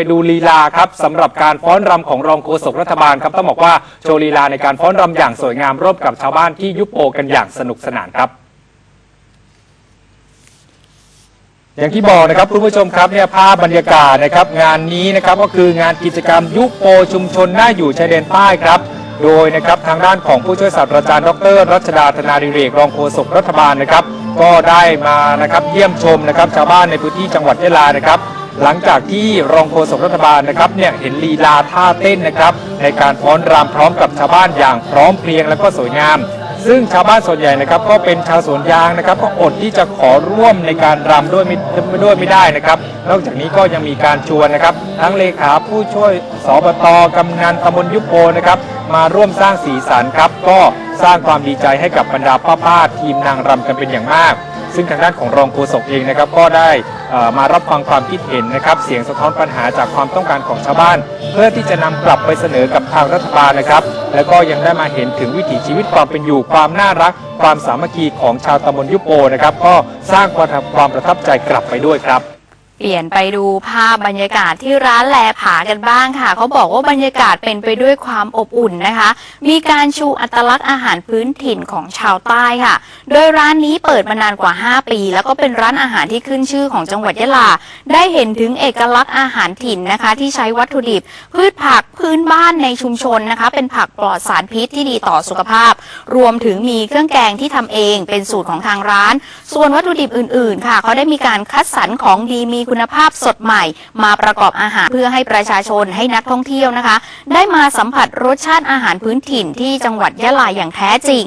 ไปดูลีลาครับสำหรับการฟ้อนรำของรองโฆษกรัฐบาลครับต้องบอกว่าโชว์ลีลาในการฟ้อนรำอย่างสวยงามร่วมกับชาวบ้านที่ยุโปกันอย่างสนุกสนานครับ อย่างที่บอกนะครับคุณผู้ชมครับเนี่ยภาพบรรยากาศนะครับ งานนี้นะครับก็คืองานกิจกรรมยุโปชุมชนหน่าอยู่ชายแดนใต้ครับโดยนะครับทางด้านของผู้ช่วยศาสตราจารย์ดร รัชดาธนาดิเรกรองโฆษกรัฐบาลนะครับ ก็ได้มานะครับเยี่ยมชมนะครับ ชาวบ้านในพื้นที่จังหวัดยะลานะครับ หลังจากที่รองโฆษกรัฐบาลนะครับเนี่ยเห็นลีลาท่าเต้นนะครับในการฟ้อนรำพร้อมกับชาวบ้านอย่างพร้อมเพรียงและก็สวยงาม ซึ่งชาวบ้านส่วนใหญ่นะครับก็เป็นชาวสวนยางนะครับก็อดที่จะขอร่วมในการรำด้วยไม่ด้วยไม่ได้นะครับ นอกจากนี้ก็ยังมีการชวนนะครับ ทั้งเลขาผู้ช่วยสบตกำนันตำบลยุโปนะครับมาร่วมสร้างสีสันครับก็สร้างความดีใจให้กับบรรดาป้าๆทีมนางรำกันเป็นอย่างมาก ซึ่งทางด้านของรองโฆษกเองนะครับก็ได้ มารับฟังความคิดเห็นนะครับ เสียงสะท้อนปัญหาจากความต้องการของชาวบ้าน เพื่อที่จะนำกลับไปเสนอกับทางรัฐบาลนะครับ แล้วก็ยังได้มาเห็นถึงวิถีชีวิตความเป็นอยู่ความน่ารัก ความสามัคคีของชาวตำบลยุโปนะครับ ก็สร้างความประทับใจกลับไปด้วยครับ เปลี่ยนไปดูภาพบรรยากาศที่ร้านแลผากันบ้างค่ะ เขาบอกว่าบรรยากาศเป็นไปด้วยความอบอุ่นนะคะ มีการชูอัตลักษณ์อาหารพื้นถิ่นของชาวใต้ค่ะ โดยร้านนี้เปิดมานานกว่า 5 ปี แล้วก็เป็นร้านอาหารที่ขึ้นชื่อของจังหวัดยะลา ได้เห็นถึงเอกลักษณ์อาหารถิ่นนะคะ ที่ใช้วัตถุดิบ พืชผักพื้นบ้านในชุมชนนะคะ เป็นผักปลอดสารพิษที่ดีต่อสุขภาพ รวมถึงมีเครื่องแกงที่ทำเอง เป็นสูตรของทางร้าน ส่วนวัตถุดิบอื่น ๆ ค่ะ เขาได้มีการคัดสรรของดีมีคุณภาพสดใหม่ มาประกอบอาหารเพื่อให้ประชาชนให้นักท่องเที่ยวนะคะ ได้มาสัมผัสรสชาติอาหารพื้นถิ่นที่จังหวัดยะลาอย่างแท้จริง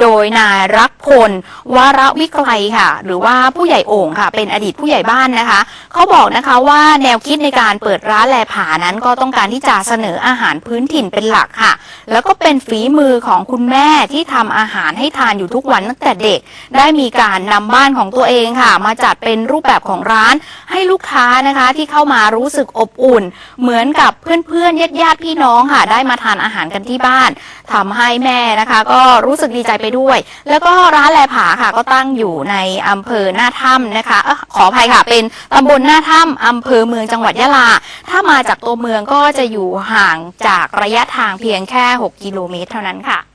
โดยนายรักพลวรวิกไกลค่ะ หรือว่าผู้ใหญ่โอ่งค่ะ เป็นอดีตผู้ใหญ่บ้านนะคะเขาบอกนะคะว่าแนวคิดในการเปิดร้านแลผานั้นก็ต้องการที่จะเสนออาหารพื้นถิ่นเป็นหลักค่ะ แล้วก็เป็นฝีมือของคุณแม่ที่ทำอาหารให้ทานอยู่ทุกวันตั้งแต่เด็ก ได้มีการนำบ้านของตัวเองค่ะ มาจัดเป็นรูปแบบของร้านให้ให้ลูกค้านะคะที่เข้ามารู้สึกอบอุ่น เหมือนกับเพื่อนๆญาติๆพี่น้องค่ะได้มาทานอาหารกันที่บ้านทำให้แม่นะคะ ก็รู้สึกดีใจไปด้วย แล้วก็ร้านแลผาค่ะก็ตั้งอยู่ในอำเภอหน้าถ้ำนะคะออขออภัยค่ะเป็นตำบลหน้าถ้ำอำเภอเมืองจังหวัดยะลา ถ้ามาจากตัวเมืองก็จะอยู่ห่างจากระยะทางเพียงแค่ 6 กิโลเมตรเท่านั้นค่ะ